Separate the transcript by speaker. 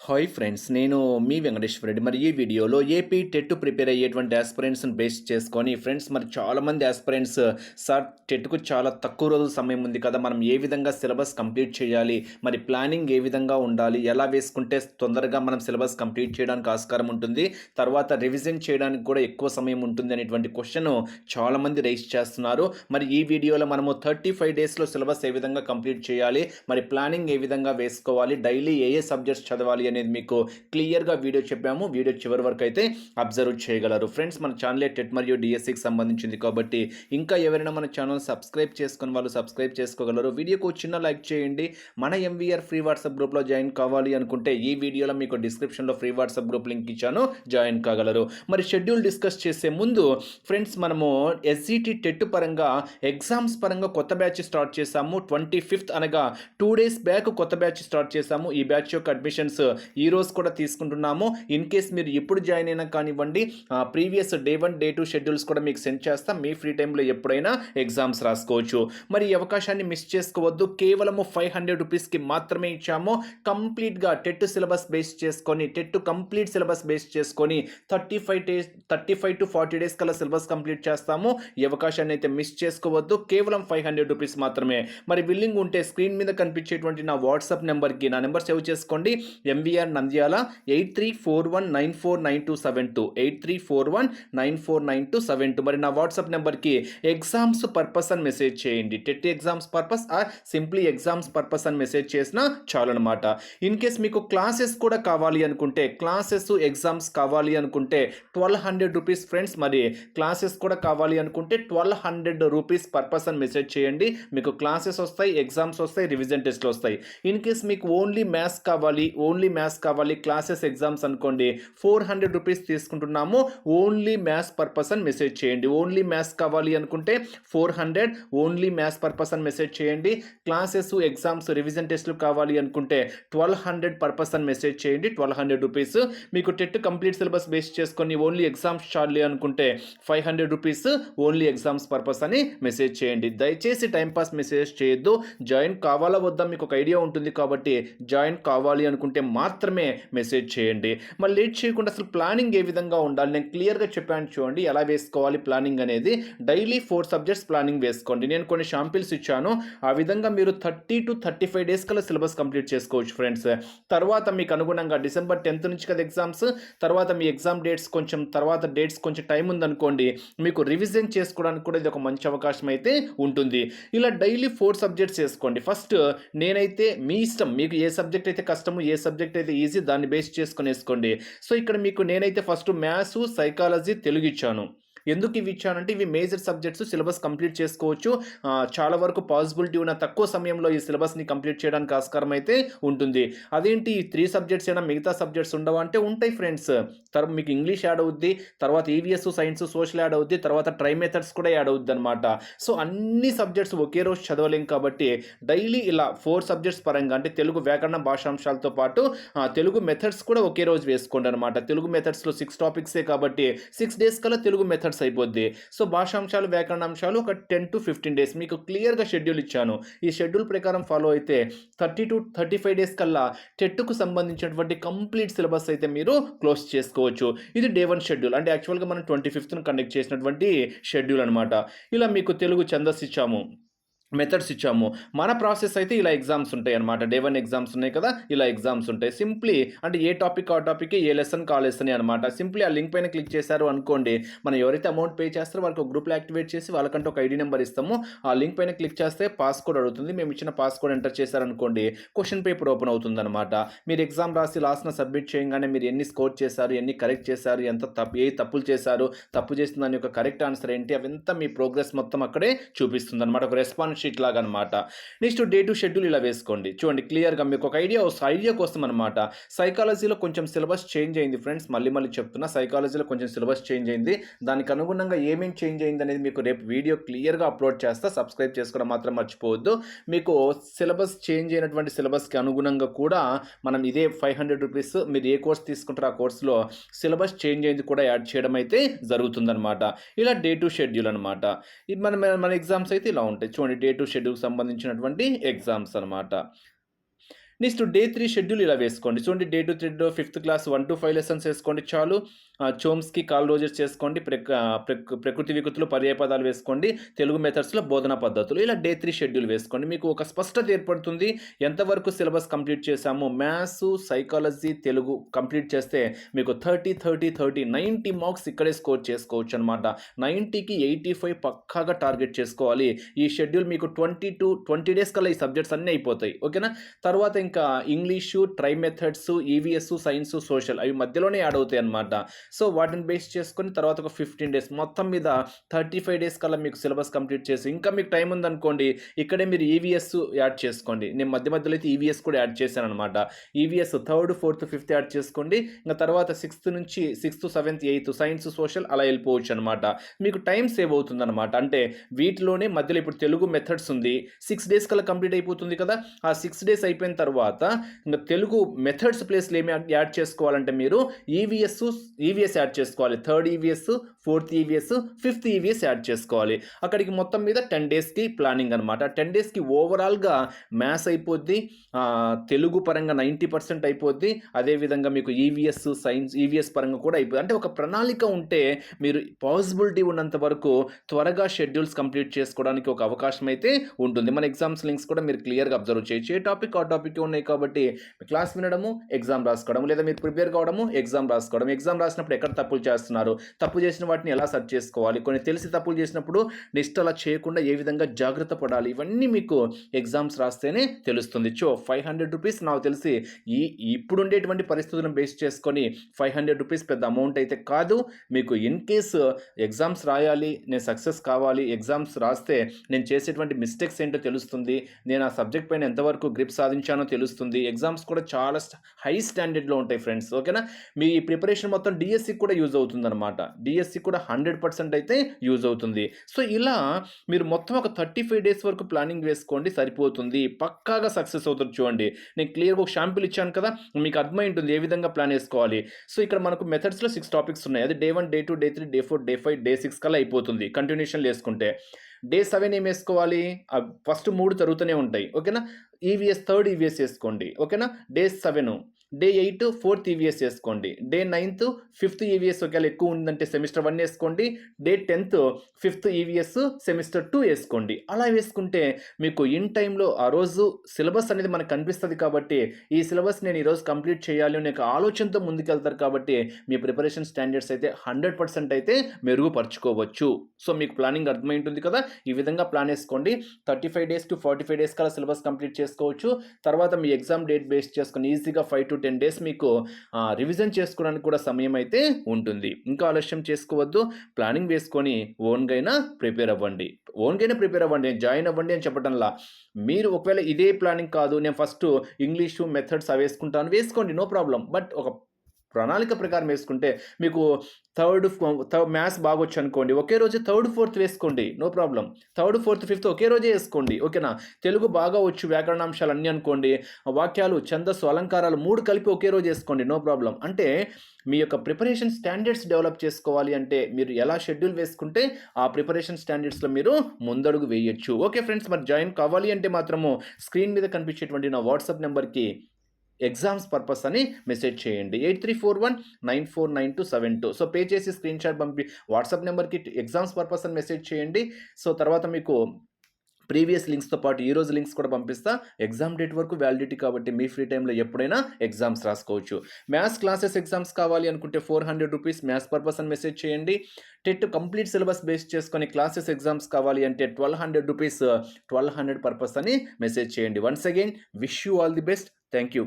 Speaker 1: Hi friends నేను మీ వెంకటేశ్వర రెడ్డి. మరి ఈ వీడియోలో ఏపీ టెట్ ప్రిపేర్ అయ్యేటువంటి ఆస్పిరెంట్స్ని బేస్ చేసుకొని ఫ్రెండ్స్ మరి చాలామంది ఆస్పిరెంట్స్ సార్ టెట్కు చాలా తక్కువ రోజుల సమయం ఉంది కదా మనం ఏ విధంగా సిలబస్ కంప్లీట్ చేయాలి మరి ప్లానింగ్ ఏ విధంగా ఉండాలి ఎలా వేసుకుంటే తొందరగా మనం సిలబస్ కంప్లీట్ చేయడానికి ఆస్కారం ఉంటుంది తర్వాత రివిజన్ చేయడానికి కూడా ఎక్కువ సమయం ఉంటుంది అనేటువంటి క్వశ్చన్ చాలామంది రైస్ చేస్తున్నారు. మరి ఈ వీడియోలో మనము థర్టీ ఫైవ్ డేస్లో సిలబస్ ఏ విధంగా కంప్లీట్ చేయాలి మరి ప్లానింగ్ ఏ విధంగా వేసుకోవాలి డైలీ ఏ ఏ సబ్జెక్ట్స్ చదవాలి అనేది మీకు క్లియర్గా వీడియో చెప్పాము. వీడియో చివరి వరకు అయితే అబ్జర్వ్ చేయగలరు. ఫ్రెండ్స్ మన ఛానలే టెట్ మరియు డిఎస్సికి సంబంధించింది కాబట్టి ఇంకా ఎవరైనా మన ఛానల్ సబ్స్క్రైబ్ చేసుకుని వాళ్ళు సబ్స్క్రైబ్ చేసుకోగలరు. వీడియోకు చిన్న లైక్ చేయండి. మన ఎంవీఆర్ ఫ్రీ వాట్సాప్ గ్రూప్లో జాయిన్ కావాలి అనుకుంటే ఈ వీడియోలో మీకు డిస్క్రిప్షన్లో ఫ్రీ వాట్సాప్ గ్రూప్ లింక్ ఇచ్చాను. జాయిన్ కాగలరు. మరి షెడ్యూల్ డిస్కస్ చేసే ముందు ఫ్రెండ్స్ మనము ఎస్జిటి టెట్ పరంగా ఎగ్జామ్స్ పరంగా కొత్త బ్యాచ్ స్టార్ట్ చేశాము. ట్వంటీ ఫిఫ్త్ అనగా టూ డేస్ బ్యాక్ కొత్త బ్యాచ్ స్టార్ట్ చేశాము. ఈ బ్యాచ్ యొక్క అడ్మిషన్స్ ఈ రోజు కూడా తీసుకుంటున్నాము. ఇన్ కేస్ మీరు ఎప్పుడు జాయిన్ అయినా కానివ్వండి previous day one day two schedules కూడా మీకు సెండ్ చేస్తాం. మీ ఫ్రీ టైంలో ఎప్పుడైనా ఎగ్జామ్స్ రాసుకోవచ్చు. మరి ఈ అవకాశాన్ని మిస్ చేసుకోవద్దు. కేవలము ఫైవ్ హండ్రెడ్ రూపీస్కి మాత్రమే ఇచ్చాము. కంప్లీట్గా టెట్ సిలబస్ బేస్ చేసుకొని టెట్ కంప్లీట్ సిలబస్ బేస్ చేసుకొని thirty five days thirty five to forty days కల్లా సిలబస్ కంప్లీట్ చేస్తాము. ఈ అవకాశాన్ని అయితే మిస్ చేసుకోవద్దు. కేవలం ఫైవ్ హండ్రెడ్ రూపీస్ మాత్రమే. మరి విల్లింగ్ ఉంటే స్క్రీన్ మీద కనిపించేటువంటి నా వాట్సాప్ నెంబర్కి నా నెంబర్ సేవ్ చేసుకోండి. MV MBR Nandyala eight three four one nine four nine two seven two eight three four one nine four nine two seven two మరి నా వాట్సాప్ నెంబర్కి ఎగ్జామ్స్ పర్పస్ అని మెసేజ్ చేయండి. TET exams purpose or simply exams purpose అని message చేసినా అనమాట in case మీకు classes కూడా కావాలి అనుకుంటే క్లాసెస్ ఎగ్జామ్స్ కావాలి అనుకుంటే ట్వెల్వ్ హండ్రెడ్ రూపీస్ ఫ్రెండ్స్ మరి క్లాసెస్ కూడా కావాలి అనుకుంటే ట్వెల్వ్ హండ్రెడ్ రూపీస్ పర్పస్ అని మెసేజ్ చేయండి. మీకు క్లాసెస్ వస్తాయి ఎగ్జామ్స్ వస్తాయి రివిజన్ టెస్ట్లు వస్తాయి. ఇన్ కేస్ మీకు ఓన్లీ మ్యాథ్స్ కావాలి ఓన్లీ మ్యాథ్స్ కావాలి క్లాసెస్ ఎగ్జామ్స్ అనుకోండి ఫోర్ హండ్రెడ్ రూపీస్ తీసుకుంటున్నాము ఓన్లీ మ్యాథ్స్ పర్పస్ అని మెసేజ్ చేయండి. ఓన్లీ మ్యాథ్స్ కావాలి అనుకుంటే four hundred only maths purpose అని మెసేజ్ చేయండి. క్లాసెస్ ఎగ్జామ్స్ రివిజన్ టెస్ట్లు కావాలి అనుకుంటే ట్వెల్వ్ హండ్రెడ్ పర్పస్ అని మెసేజ్ చేయండి. ట్వెల్వ్ హండ్రెడ్ రూపీస్ మీకు టెట్ కంప్లీట్ సిలబస్ బేస్ చేసుకొని ఓన్లీ ఎగ్జామ్స్ చాలి అనుకుంటే five hundred rupees only exams purpose అని మెసేజ్ చేయండి. దయచేసి టైంపాస్ మెసేజ్ చేయొద్దు. జాయిన్ కావాలా వద్దా మీకు ఒక ఐడియా ఉంటుంది కాబట్టి జాయిన్ కావాలి అనుకుంటే మాత్రమే మెసేజ్ చేయండి. మళ్ళీ లేట్ చేయకుండా అసలు ప్లానింగ్ ఏ విధంగా ఉండాలి? నేను క్లియర్గా చెప్పాను చూడండి ఎలా వేసుకోవాలి ప్లానింగ్ అనేది. డైలీ ఫోర్ సబ్జెక్ట్స్ ప్లానింగ్ వేసుకోండి. నేను కొన్ని షాంపిల్స్ ఇచ్చాను. ఆ విధంగా మీరు thirty to thirty five days కల్లా సిలబస్ కంప్లీట్ చేసుకోవచ్చు ఫ్రెండ్స్ తర్వాత మీకు అనుగుణంగా డిసెంబర్ టెన్త్ నుంచి కదా ఎగ్జామ్స్ తర్వాత మీ ఎగ్జామ్ డేట్స్ కొంచెం తర్వాత డేట్స్ కొంచెం టైం ఉందనుకోండి మీకు రివిజన్ చేసుకోవడానికి కూడా ఇది ఒక మంచి అవకాశం అయితే ఉంటుంది. ఇలా డైలీ ఫోర్ సబ్జెక్ట్స్ వేసుకోండి. ఫస్ట్ నేనైతే మీ ఇష్టం. మీకు ఏ సబ్జెక్ట్ అయితే కష్టము ఏ సబ్జెక్ట్ అయితే ఈజీ దాన్ని బేస్ చేసుకొని వేసుకోండి సో ఇక్కడ మీకు నేనైతే ఫస్ట్ మ్యాథ్స్ సైకాలజీ తెలుగు ఇచ్చాను. ఎందుకు ఇవి ఇచ్చానంటే ఇవి మేజర్ సబ్జెక్ట్స్ సిలబస్ కంప్లీట్ చేసుకోవచ్చు. చాలా వరకు పాసిబిలిటీ ఉన్న తక్కువ సమయంలో ఈ సిలబస్ని కంప్లీట్ చేయడానికి ఆస్కారం అయితే ఉంటుంది. అదేంటి? ఈ త్రీ సబ్జెక్ట్స్ అయినా మిగతా సబ్జెక్ట్స్ ఉండవా? అంటే ఉంటాయి ఫ్రెండ్స్. తర్వాత మీకు ఇంగ్లీష్ యాడ్ అవుద్ది తర్వాత ఈవీఎస్ సైన్స్ సోషల్ యాడ్ అవుద్ది తర్వాత ట్రై మెథడ్స్ కూడా యాడ్ అవుద్ది అనమాట సో అన్ని సబ్జెక్ట్స్ ఒకే రోజు చదవలేం కాబట్టి డైలీ ఇలా ఫోర్ సబ్జెక్ట్స్ పరంగా అంటే తెలుగు వ్యాకరణ భాషాంశాలతో పాటు తెలుగు మెథడ్స్ కూడా ఒకే రోజు వేసుకోండి అనమాట తెలుగు మెథడ్స్లో సిక్స్ టాపిక్సే కాబట్టి సిక్స్ డేస్ కల్లా తెలుగు మెథడ్స్ అయిపోద్ది. సో భాషాంశాలు వ్యాకరణాంశాలు ఒక టెన్ టు ఫిఫ్టీన్ డేస్ మీకు క్లియర్గా షెడ్యూల్ ఇచ్చాను. ఈ షెడ్యూల్ ప్రకారం ఫాలో అయితే thirty to thirty five days కల్లా టెట్కు సంబంధించినటువంటి కంప్లీట్ సిలబస్ అయితే మీరు క్లోజ్ చేసుకోవచ్చు. ఇది డే వన్ షెడ్యూల్. అంటే యాక్చువల్గా మనం ట్వంటీ ఫిఫ్త్ను కండక్ట్ చేసినటువంటి షెడ్యూల్ అనమాట ఇలా మీకు తెలుగు ఛందస్ ఇచ్చాము. మెథడ్స్ ఇచ్చాము. మన ప్రాసెస్ అయితే ఇలా ఎగ్జామ్స్ ఉంటాయి అనమాట డే వన్ ఎగ్జామ్స్ ఉన్నాయి కదా ఇలా ఎగ్జామ్స్ ఉంటాయి. సింప్లీ అంటే ఏ టాపిక్ ఆ టాపిక్ ఏ లెసన్ కా లెసన్ అనమాట సింప్లీ ఆ లింక్ పైన క్లిక్ చేశారు అనుకోండి మనం ఎవరైతే అమౌంట్ పే చేస్తారో వాళ్ళకి ఒక గ్రూప్లో యాక్టివేట్ చేసి వాళ్ళకంటే ఒక ఐడి నెంబర్ ఇస్తాము. ఆ లింక్ పైన క్లిక్ చేస్తే పాస్ కోడ్ అడుగుతుంది. మేము ఇచ్చిన పాస్ కోడ్ ఎంటర్ చేశారనుకోండి క్వశ్చన్ పేపర్ ఓపెన్ అవుతుంది అనమాట మీరు ఎగ్జామ్ రాసి లాస్ట్న సబ్మిట్ చేయగానే మీరు ఎన్ని స్కోర్ చేశారు ఎన్ని కరెక్ట్ చేశారు ఎంత తప్పు ఏ తప్పులు చేశారు తప్పు చేసిన దాని యొక్క కరెక్ట్ ఆన్సర్ ఏంటి అవంతా మీ ప్రోగ్రెస్ మొత్తం అక్కడే చూపిస్తుంది అనమాట ఒక రెస్పాన్స్ షీట్ లాగా అనమాట నెక్స్ట్ డే టు షెడ్యూల్ ఇలా వేసుకోండి. చూడండి క్లియర్గా మీకు ఒక ఐడియా వస్తుంది ఐడియా కోసం అనమాట సైకాలజీలో కొంచెం సిలబస్ చేంజ్ అయింది ఫ్రెండ్స్. మళ్ళీ మళ్ళీ చెప్తున్నా సైకాలజీలో కొంచెం సిలబస్ చేంజ్ అయింది. దానికి అనుగుణంగా ఏమేమి చేంజ్ అయింది అనేది మీకు రేపు వీడియో క్లియర్గా అప్లోడ్ చేస్తా. సబ్స్క్రైబ్ చేసుకోవడం మాత్రం మర్చిపోవద్దు. మీకు సిలబస్ చేంజ్ అయినటువంటి సిలబస్కి అనుగుణంగా కూడా మనం ఇదే ఫైవ్ హండ్రెడ్ రూపీస్ మీరు ఏ కోర్స్ తీసుకుంటారో ఆ కోర్సులో సిలబస్ చేంజ్ అయింది కూడా యాడ్ చేయడం అయితే జరుగుతుందన్నమాట ఇలా డే టు షెడ్యూల్ అనమాట. ఇది మన మన ఎగ్జామ్స్ అయితే ఇలా ఉంటాయి. చూడండి డే టూ షెడ్యూల్కి సంబంధించినటువంటి ఎగ్జామ్స్ అనమాట నెక్స్ట్ డే త్రీ షెడ్యూల్ ఇలా వేసుకోండి. చూడండి day two three fifth class one to five lessons వేసుకోండి చాలు. చోమ్స్కి కాల్ రోజర్స్ చేసుకోండి ప్రక్ ప్రకృతి వికృతులు పర్యాయ పదాలు వేసుకోండి తెలుగు మెథడ్స్లో బోధనా పద్ధతులు ఇలా డే త్రీ షెడ్యూల్ వేసుకోండి. మీకు ఒక స్పష్టత ఏర్పడుతుంది ఎంతవరకు సిలబస్ కంప్లీట్ చేశాము మ్యాథ్స్ సైకాలజీ తెలుగు కంప్లీట్ చేస్తే మీకు thirty thirty thirty ninety marks ఇక్కడే స్కోర్ చేసుకోవచ్చు అనమాట నైంటీకి ఎయిటీ ఫైవ్ పక్కాగా టార్గెట్ చేసుకోవాలి. ఈ షెడ్యూల్ మీకు ట్వంటీ టు ట్వంటీ డేస్ కల్లా ఈ సబ్జెక్ట్స్ అన్నీ అయిపోతాయి ఓకేనా? తర్వాత ఇంకా English try methods EVS science social అవి మధ్యలోనే యాడ్ అవుతాయి అనమాట సో వాటిని బేస్ చేసుకొని తర్వాత ఒక ఫిఫ్టీన్ డేస్ మొత్తం మీద థర్టీ ఫైవ్ డేస్ కల్లా మీకు సిలబస్ కంప్లీట్ చేసి ఇంకా మీకు టైం ఉందనుకోండి ఇక్కడే మీరు ఈవీఎస్ యాడ్ చేసుకోండి. నేను మధ్య మధ్యలో అయితే ఈవీఎస్ కూడా యాడ్ చేశాను అనమాట EVS third fourth fifth add చేసుకోండి. ఇంకా తర్వాత సిక్స్త్ నుంచి sixth seventh eighth science social అలా వెళ్ళిపోవచ్చు అనమాట మీకు టైం సేవ్ అవుతుంది అనమాట అంటే వీటిలోనే మధ్యలో ఇప్పుడు తెలుగు మెథడ్స్ ఉంది. సిక్స్ డేస్ కల్లా కంప్లీట్ అయిపోతుంది కదా. ఆ సిక్స్ డేస్ అయిపోయిన తర్వాత ఇంకా తెలుగు మెథడ్స్ ప్లేస్లో ఏమి యాడ్- చేసుకోవాలంటే మీరు ఈవీఎస్ ఈవీఎస్ యాడ్ చేసుకోవాలి. Third EVS fourth EVS fifth EVS add చేసుకోవాలి. అక్కడికి మొత్తం మీద టెన్ డేస్కి ప్లానింగ్ అనమాట టెన్ డేస్కి ఓవరాల్గా మ్యాథ్స్ అయిపోద్ది. తెలుగు పరంగా నైంటీ పర్సెంట్ అయిపోద్ది. అదేవిధంగా మీకు ఈవీఎస్ సైన్స్ ఈవీఎస్ పరంగా కూడా అయిపోద్ది. అంటే ఒక ప్రణాళిక ఉంటే మీరు పాసిబిలిటీ ఉన్నంత వరకు త్వరగా షెడ్యూల్స్ కంప్లీట్ చేసుకోవడానికి ఒక అవకాశం అయితే ఉంటుంది. మన ఎగ్జామ్స్ లింక్స్ కూడా మీరు క్లియర్గా అబ్జర్వ్ చేయొచ్చు. ఏ టాపిక్ ఆ టాపిక్ ఉన్నాయి కాబట్టి క్లాస్ వినడము ఎగ్జామ్ రాసుకోవడం లేదా మీరు ప్రిపేర్ కావడము ఎగ్జామ్ రాసుకోవడం ఎగ్జామ్ రాసినప్పుడు ఎక్కడ తప్పులు చేస్తున్నారు? తప్పు చేసిన వాటిని ఎలా సర్చ్ చేసుకోవాలి? కొన్ని తెలిసి తప్పులు చేసినప్పుడు నెక్స్ట్ అలా చేయకుండా ఏ విధంగా జాగ్రత్త పడాలి? ఇవన్నీ మీకు ఎగ్జామ్స్ రాస్తేనే తెలుస్తుంది. చో ఫైవ్ హండ్రెడ్ రూపీస్ నాకు తెలిసి ఈ ఇప్పుడు ఉండేటువంటి పరిస్థితులను బేస్ చేసుకొని ఫైవ్ హండ్రెడ్ రూపీస్ పెద్ద అమౌంట్ అయితే కాదు. మీకు ఇన్ కేసు ఎగ్జామ్స్ రాయాలి నేను సక్సెస్ కావాలి ఎగ్జామ్స్ రాస్తే నేను చేసేటువంటి మిస్టేక్స్ ఏంటో తెలుస్తుంది. నేను ఆ సబ్జెక్ట్ పైన ఎంతవరకు గ్రిప్ సాధించానో తెలుస్తుంది. ఎగ్జామ్స్ కూడా చాలా హై స్టాండర్డ్లో ఉంటాయి ఫ్రెండ్స్. ఓకేనా? మీ ప్రిపరేషన్ మొత్తం డిఎస్సి కూడా యూజ్ అవుతుంది అనమాట డిఎస్సి కూడా హండ్రెడ్ పర్సెంట్ అయితే యూజ్ అవుతుంది. సో ఇలా మీరు మొత్తం ఒక థర్టీ ఫైవ్ డేస్ వరకు ప్లానింగ్ వేసుకోండి సరిపోతుంది. పక్కాగా సక్సెస్ అవుతుంది చూడండి. నేను క్లియర్గా ఒక షాంపిల్ ఇచ్చాను కదా మీకు అర్థమై ఉంటుంది ఏ విధంగా ప్లాన్ వేసుకోవాలి. సో ఇక్కడ మనకు మెథడ్స్లో సిక్స్ టాపిక్స్ ఉన్నాయి. అది day one day two day three day four day five day six కల్లా అయిపోతుంది కంటిన్యూషన్ వేసుకుంటే. డే సెవెన్ ఏం వేసుకోవాలి? ఫస్ట్ మూడు జరుగుతూనే ఉంటాయి. ఓకేనా? ఈవీఎస్ థర్డ్ ఈవీఎస్ వేసుకోండి. ఓకేనా? Day seven day eight fourth EVS వేసుకోండి డే నైన్త్ ఫిఫ్త్ ఈవీఎస్ ఒకవేళ ఎక్కువ ఉందంటే సెమిస్టర్ వన్ వేసుకోండి. Day tenth fifth EVS semester two వేసుకోండి. అలా వేసుకుంటే మీకు ఇన్ టైంలో ఆ రోజు సిలబస్ అనేది మనకు కనిపిస్తుంది కాబట్టి ఈ సిలబస్ నేను ఈరోజు కంప్లీట్ చేయాలి అనే ఒక ఆలోచనతో ముందుకెళ్తారు కాబట్టి మీ ప్రిపరేషన్ స్టాండర్డ్స్ అయితే హండ్రెడ్ పర్సెంట్ అయితే మెరుగుపరుచుకోవచ్చు. సో మీకు ప్లానింగ్ అర్థమై ఉంటుంది కదా? ఈ విధంగా ప్లాన్ వేసుకోండి. Thirty five days to forty five days కల్లా సిలబస్ కంప్లీట్ చేసుకోవచ్చు. తర్వాత మీ ఎగ్జామ్ డేట్ బేస్ చేసుకొని ఈజీగా ఫైవ్ టు టెన్ డేస్ మీకు రివిజన్ చేసుకోవడానికి కూడా సమయం అయితే ఉంటుంది. ఇంకా ఆలస్యం చేసుకోవద్దు. ప్లానింగ్ వేసుకొని ఓన్గా అయినా ప్రిపేర్ అవ్వండి. ఓన్గా అయినా ప్రిపేర్ అవ్వండి. జాయిన్ అవ్వండి అని చెప్పడంలా మీరు ఒకవేళ ఇదే ప్లానింగ్ కాదు. నేను ఫస్ట్ ఇంగ్లీషు మెథడ్స్ అవి వేసుకుంటాను వేసుకోండి. No problem. బట్ ఒక ప్రణాళిక ప్రకారం వేసుకుంటే మీకు థర్డ్ థర్డ్ మ్యాథ్స్ వచ్చు అనుకోండి ఒకే రోజు థర్డ్ ఫోర్త్ వేసుకోండి no problem. Third fourth fifth ఒకే రోజే వేసుకోండి ఓకేనా? తెలుగు బాగా వచ్చు వ్యాకరణాంశాలు అన్నీ అనుకోండి వాక్యాలు ఛందస్సు అలంకారాలు మూడు కలిపి ఒకే రోజు వేసుకోండి నో ప్రాబ్లం. అంటే మీ యొక్క ప్రిపరేషన్ స్టాండర్డ్స్ డెవలప్ చేసుకోవాలి అంటే మీరు ఎలా షెడ్యూల్ వేసుకుంటే ఆ ప్రిపరేషన్ స్టాండర్డ్స్లో మీరు ముందడుగు వేయొచ్చు. ఓకే ఫ్రెండ్స్ మరి జాయిన్ కావాలి అంటే మాత్రము స్క్రీన్ మీద కనిపించేటువంటి నా వాట్సాప్ నెంబర్కి ఎగ్జామ్స్ పర్పస్ అని మెసేజ్ చేయండి. Eight three four one nine four nine two seven two. So pay చేసి స్క్రీన్ షాట్ పంపి వాట్సాప్ నెంబర్కి ఎగ్జామ్స్ పర్పస్ అని మెసేజ్ చేయండి. సో తర్వాత మీకు ప్రీవియస్ లింక్స్తో పాటు ఈ రోజు లింక్స్ కూడా పంపిస్తా. ఎగ్జామ్ డేట్ వరకు వ్యాలిడిటీ కాబట్టి మీ ఫ్రీ టైంలో ఎప్పుడైనా ఎగ్జామ్స్ రాసుకోవచ్చు. మ్యాథ్స్ క్లాసెస్ ఎగ్జామ్స్ కావాలి అనుకుంటే four hundred rupees maths purpose అని మెసేజ్ చేయండి. టెట్ కంప్లీట్ సిలబస్ బేస్ చేసుకొని క్లాసెస్ ఎగ్జామ్స్ కావాలి అంటే twelve hundred rupees twelve hundred purpose అని మెసేజ్ చేయండి. Once again wish you all the best. Thank you